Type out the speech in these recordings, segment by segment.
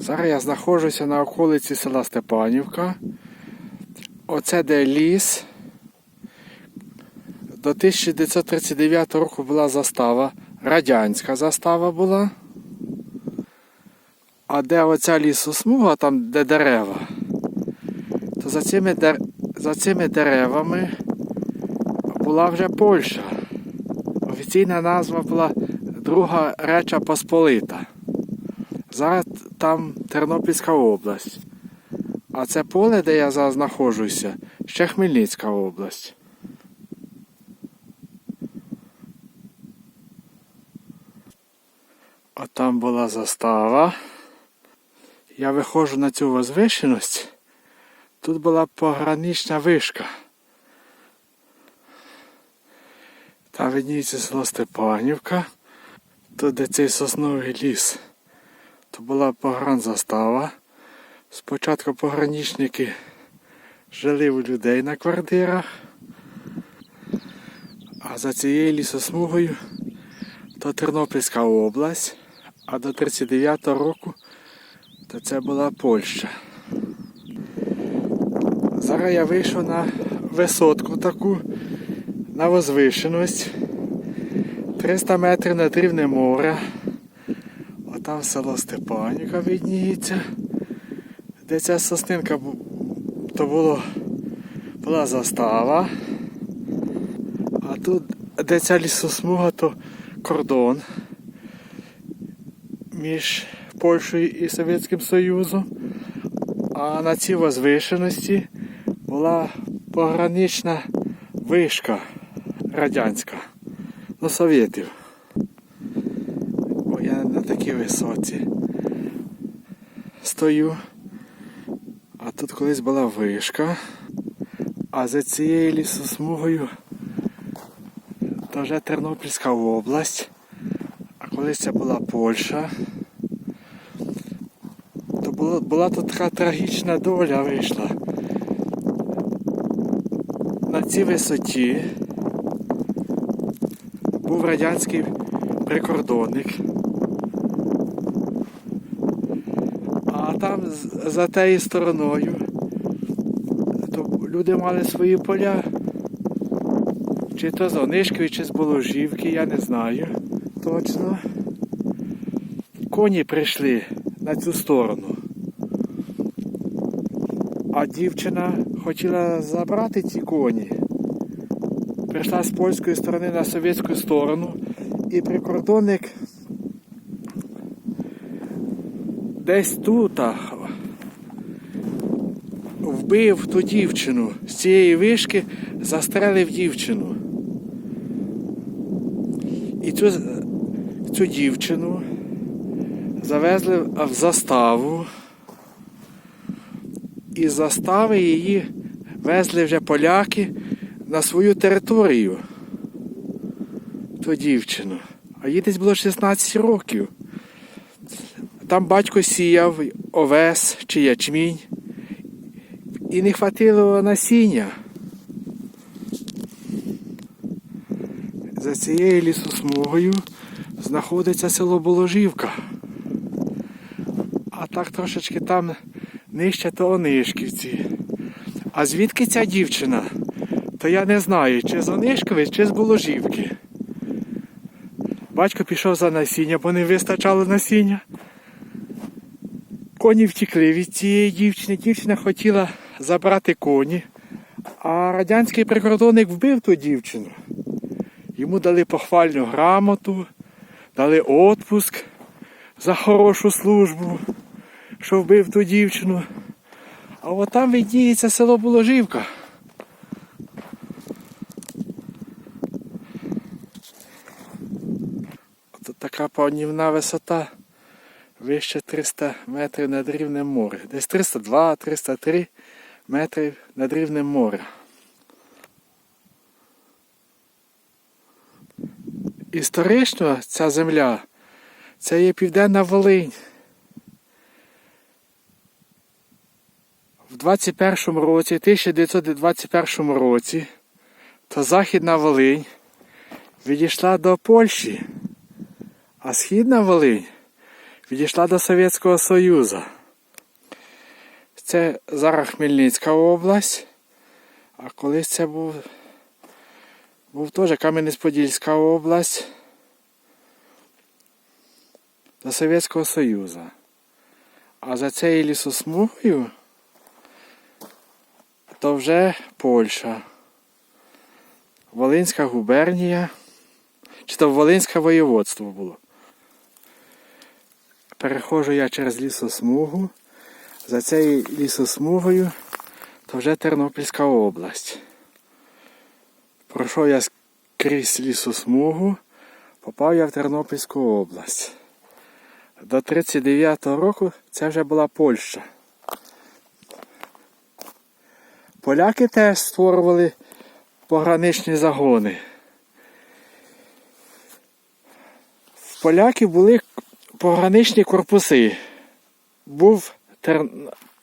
Зараз я знаходжуся на околиці села Степанівка. Оце де ліс. До 1939 року була застава, радянська застава була. А де оця лісосмуга, там де дерева, то за цими, дер... за цими деревами була вже Польща. Офіційна назва була Друга Реча Посполита. Зараз там Тернопільська область. А це поле, де я зараз знаходжуся, ще Хмельницька область. От там була застава. Я виходжу на цю возвишеність. Тут була погранична вишка. Там видніється село Степанівка. Тут де цей сосновий ліс. То була погранзастава. Спочатку пограничники жили у людей на квартирах. А за цією лісосмугою то Тернопільська область, а до 39-го року то це була Польща. Зараз я вийшов на висотку таку, на возвишеність. 300 метрів над рівнем моря. Отам село Степанівка видніється. Де ця соснинка то було, була застава. А тут, де ця лісосмуга, то кордон між Польщею і Совєтським Союзом. А на цій возвишеності була погранична вишка радянська. Ну, совєтів. О, я на такій висоці стою. А тут колись була вишка. А за цією лісосмугою то вже Тернопільська область. А колись це була Польща. То була, була тут така трагічна доля вийшла. На цій висоті був радянський прикордонник. А там з- за тією стороною то люди мали свої поля. Чи то з Онишкові, чи з Боложівки, я не знаю точно. Коні прийшли на цю сторону. А дівчина хотіла забрати ці коні. Прийшла з польської сторони на совєтську сторону, і прикордонник десь тут вбив ту дівчину. З цієї вишки застрелив дівчину. І цю, цю дівчину завезли в заставу. І застави її везли вже поляки на свою територію. Ту дівчину. А їй десь було 16 років. Там батько сіяв овес чи ячмінь. І не хватило насіння. За цією лісосмугою знаходиться село Боложівка. А так трошечки там нижче то Онишківці. А звідки ця дівчина? То я не знаю, чи з Онишкови, чи з Боложівки. Батько пішов за насіння, бо не вистачало насіння. Коні втекли від цієї дівчини. Дівчина хотіла забрати коні, а радянський прикордонник вбив ту дівчину. Йому дали похвальну грамоту, дали отпуск за хорошу службу, що вбив ту дівчину. А от там видніється село Боложівка. От така панівна висота вище 300 метрів над рівнем моря. Десь 302-303 метри над рівнем моря. Історично ця земля це є Південна Волинь. В 21 році, 1921 році, то Західна Волинь відійшла до Польщі, а Східна Волинь відійшла до Совєтського Союзу. Це зараз Хмельницька область, а колись це був, був теж Кам'янець-Подільська область до Совєтського Союзу. А за цією лісосмугою то вже Польща. Волинська губернія. Чи то Волинське воєводство було. Переходжу я через лісосмугу. За цією лісосмугою то вже Тернопільська область. Пройшов я крізь лісосмугу, попав я в Тернопільську область. До 39-го року це вже була Польща. Поляки теж створювали пограничні загони. В поляків були пограничні корпуси. Був Тер...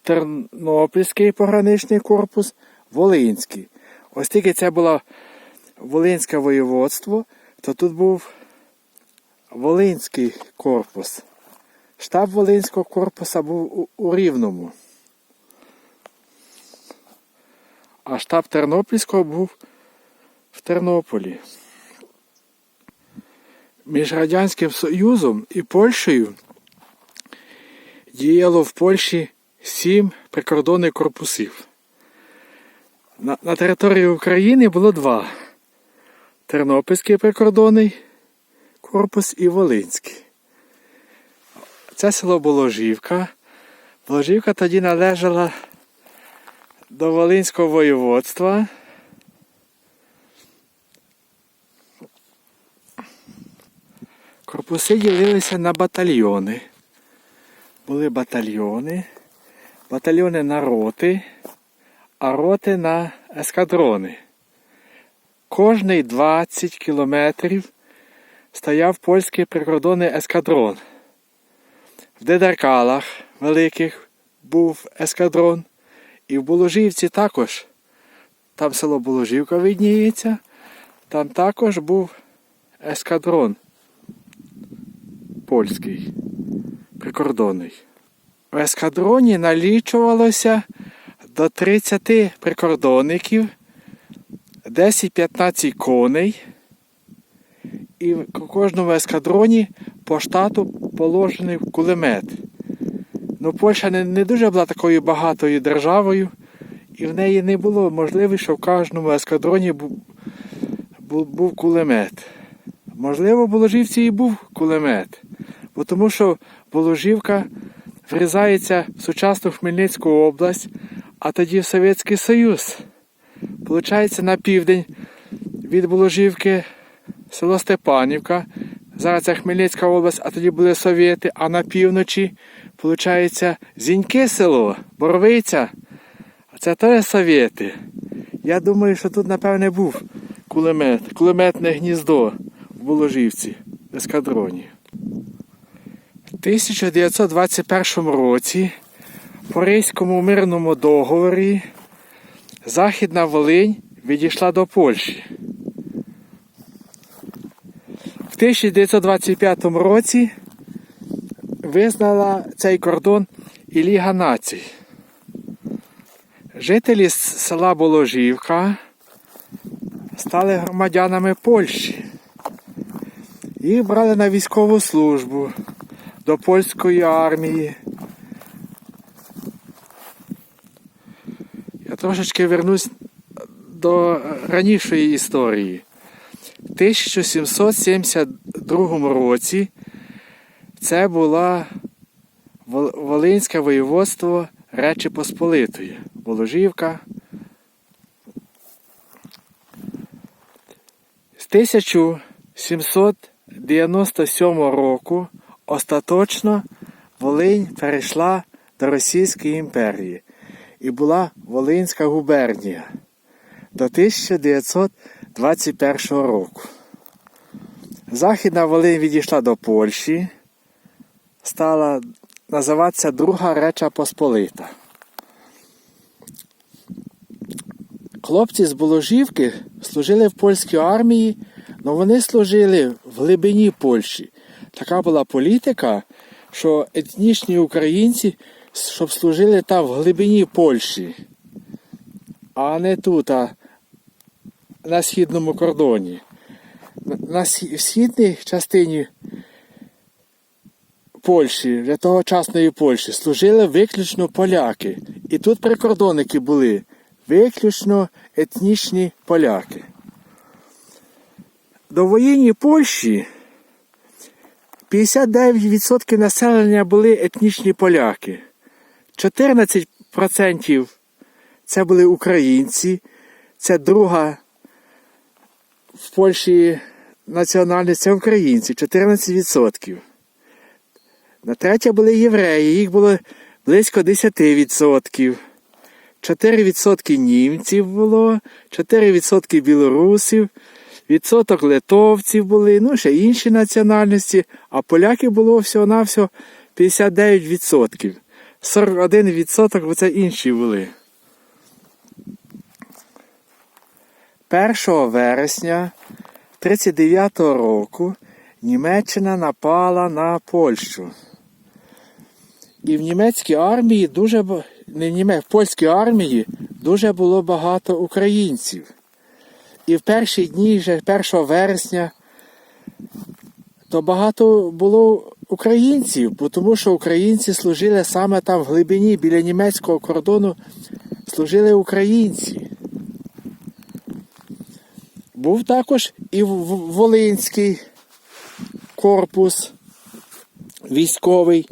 Тернопільський пограничний корпус, Волинський. Ось тільки це було Волинське воєводство, то тут був Волинський корпус. Штаб Волинського корпуса був у, у Рівному. А штаб Тернопільського був в Тернополі. Між Радянським Союзом і Польщею діяло в Польщі сім прикордонних корпусів. На, на території України було два: Тернопільський прикордонний корпус і Волинський. Це село Боложівка. Боложівка тоді належала до Волинського воєводства. Корпуси ділилися на батальйони. Були батальйони, батальйони на роти, а роти на ескадрони. Кожний 20 кілометрів стояв польський прикордонний ескадрон. В Дедеркалах великих був ескадрон. І в Боложівці також. Там село Боложівка видніється. Там також був ескадрон польський, прикордонний. В ескадроні налічувалося до 30 прикордонників, 10-15 коней. І в кожному ескадроні по штату положений кулемет. Ну, Польща не, не дуже була такою багатою державою, і в неї не було можливості, що в кожному ескадроні був, був, був кулемет. Можливо, в Боложівці і був кулемет, бо тому що Боложівка врізається в сучасну Хмельницьку область, а тоді в Совєтський Союз. Получається на південь від Боложівки село Степанівка. Зараз це Хмельницька область, а тоді були Совєти, а на півночі Получається, Зіньке село, Боровиця, а це теж совєти. Я думаю, що тут, напевне, був кулемет, кулеметне гніздо в Боложівці, в ескадроні. В 1921 році по Рейському мирному договорі Західна Волинь відійшла до Польщі. В 1925 році визнала цей кордон і Ліга націй. Жителі села Боложівка стали громадянами Польщі. Їх брали на військову службу до польської армії. Я трошечки вернусь до ранішої історії. В 1772 році це була Волинське воєводство Речі Посполитої, Воложівка. З 1797 року остаточно Волинь перейшла до Російської імперії і була Волинська губернія до 1921 року. Західна Волинь відійшла до Польщі стала називатися Друга Реча Посполита. Хлопці з Боложівки служили в польській армії, але вони служили в глибині Польщі. Така була політика, що етнічні українці, щоб служили там в глибині Польщі, а не тут, а на східному кордоні. На- східній частині Польщі, вже тогочасної Польщі, служили виключно поляки. І тут прикордонники були виключно етнічні поляки. До воєнній Польщі 59% населення були етнічні поляки. 14% це були українці, це друга в Польщі національність це українці, 14%. На третє були євреї, їх було близько 10%. 4% німців було, 4% білорусів, відсоток литовців були, ну ще інші національності, а поляків було всього-навсього 59%. 41% це інші були. 1 вересня 39 року Німеччина напала на Польщу. І в німецькій армії дуже не вніме- в польській армії дуже було багато українців. І в перші дні, вже 1 вересня, то багато було українців, тому що українці служили саме там в глибині біля німецького кордону, служили українці. Був також і Волинський корпус військовий.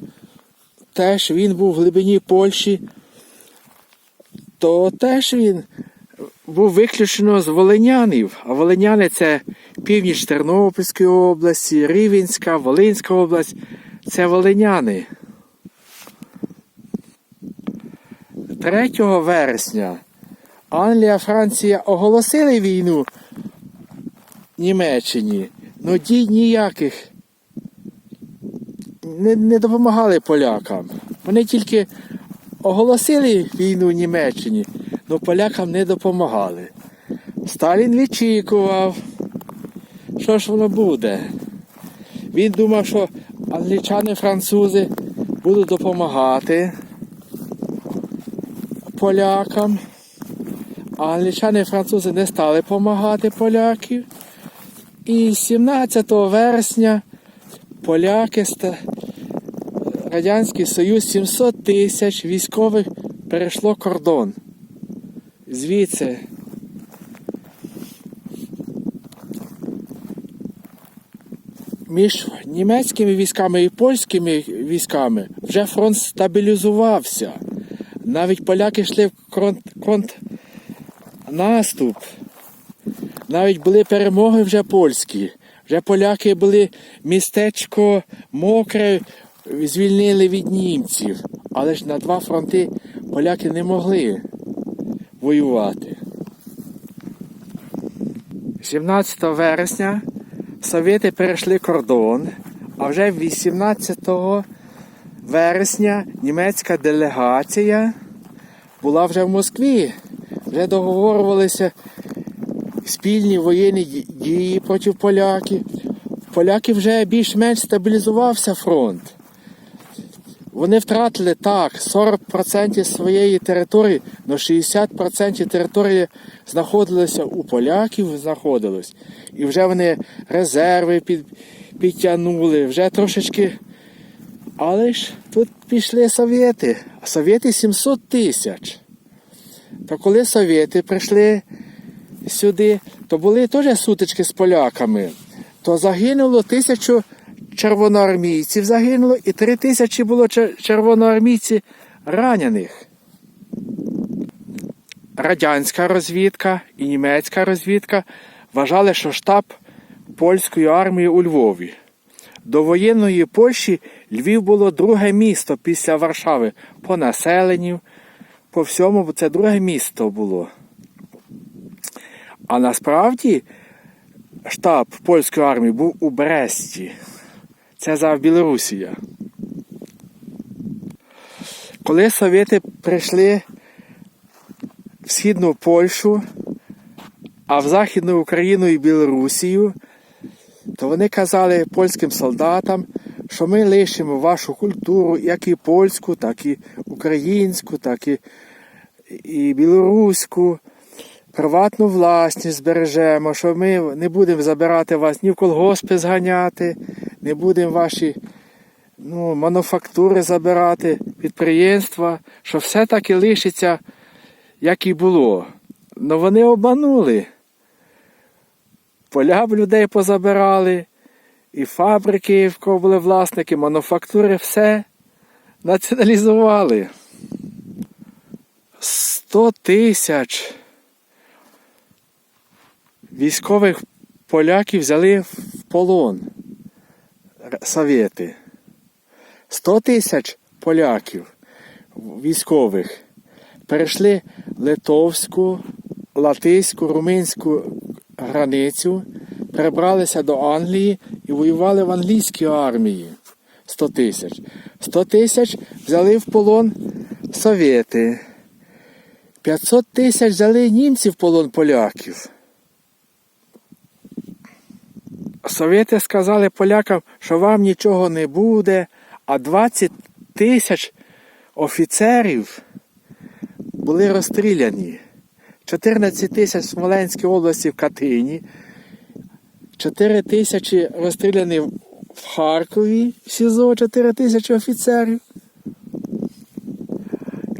Теж він був в глибині Польщі, то теж він був виключно з волинянів. А волиняни це північ Тернопільської області, Рівенська, Волинська область. Це волиняни. 3 вересня Англія, Франція оголосили війну Німеччині, але дій ніяких не, не допомагали полякам. Вони тільки оголосили війну Німеччині, але полякам не допомагали. Сталін відчікував, що ж воно буде. Він думав, що англічани, французи будуть допомагати полякам. А англічани і французи не стали допомагати поляків. І 17 вересня поляки, Радянський Союз 700 тисяч військових перейшло кордон. Звідси. Між німецькими військами і польськими військами вже фронт стабілізувався. Навіть поляки йшли в конт, контрнаступ. Навіть були перемоги вже польські. Вже поляки були містечко мокре, звільнили від німців. Але ж на два фронти поляки не могли воювати. 17 вересня совєти перейшли кордон, а вже 18 вересня німецька делегація була вже в Москві. Вже договорювалися спільні воєнні дії проти поляків. Поляки вже більш-менш стабілізувався фронт. Вони втратили так 40% своєї території, але 60% території знаходилося у поляків, знаходилось. І вже вони резерви під, підтягнули, вже трошечки. Але ж тут пішли совєти. А совєти 700 тисяч. То коли совєти прийшли сюди, то були теж сутички з поляками. То загинуло тисячу червоноармійців загинуло, і три тисячі було червоноармійців ранених. Радянська розвідка і німецька розвідка вважали, що штаб польської армії у Львові. До воєнної Польщі Львів було друге місто після Варшави по населенню, по всьому, це друге місто було. А насправді штаб польської армії був у Бресті. Це за Білорусія. Коли совєти прийшли в Східну Польщу, а в Західну Україну і Білорусію, то вони казали польським солдатам, що ми лишимо вашу культуру, як і польську, так і українську, так і, і білоруську, приватну власність збережемо, що ми не будемо забирати вас ні в колгоспи зганяти, не будемо ваші ну, мануфактури забирати, підприємства, що все так і лишиться, як і було. Ну вони обманули. Поля б людей позабирали, і фабрики, в кого були власники, мануфактури, все націоналізували. 100 тисяч військових поляків взяли в полон совєти. 100 тисяч поляків військових перейшли литовську, латиську, румунську границю, перебралися до Англії і воювали в англійській армії. 100 тисяч. 100 тисяч взяли в полон совєти. 500 тисяч взяли німці в полон поляків. Совєти сказали полякам, що вам нічого не буде, а 20 тисяч офіцерів були розстріляні. 14 тисяч в Смоленській області в Катині, 4 тисячі розстріляні в Харкові, в СІЗО 4 тисячі офіцерів.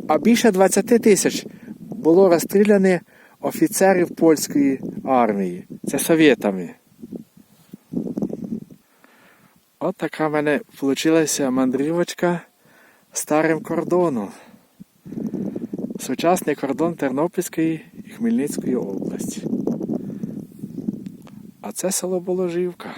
А більше 20 тисяч було розстріляні офіцерів польської армії. Це совєтами. От така в мене вийшла мандрівочка старим кордоном. Сучасний кордон Тернопільської і Хмельницької області. А це село Боложівка.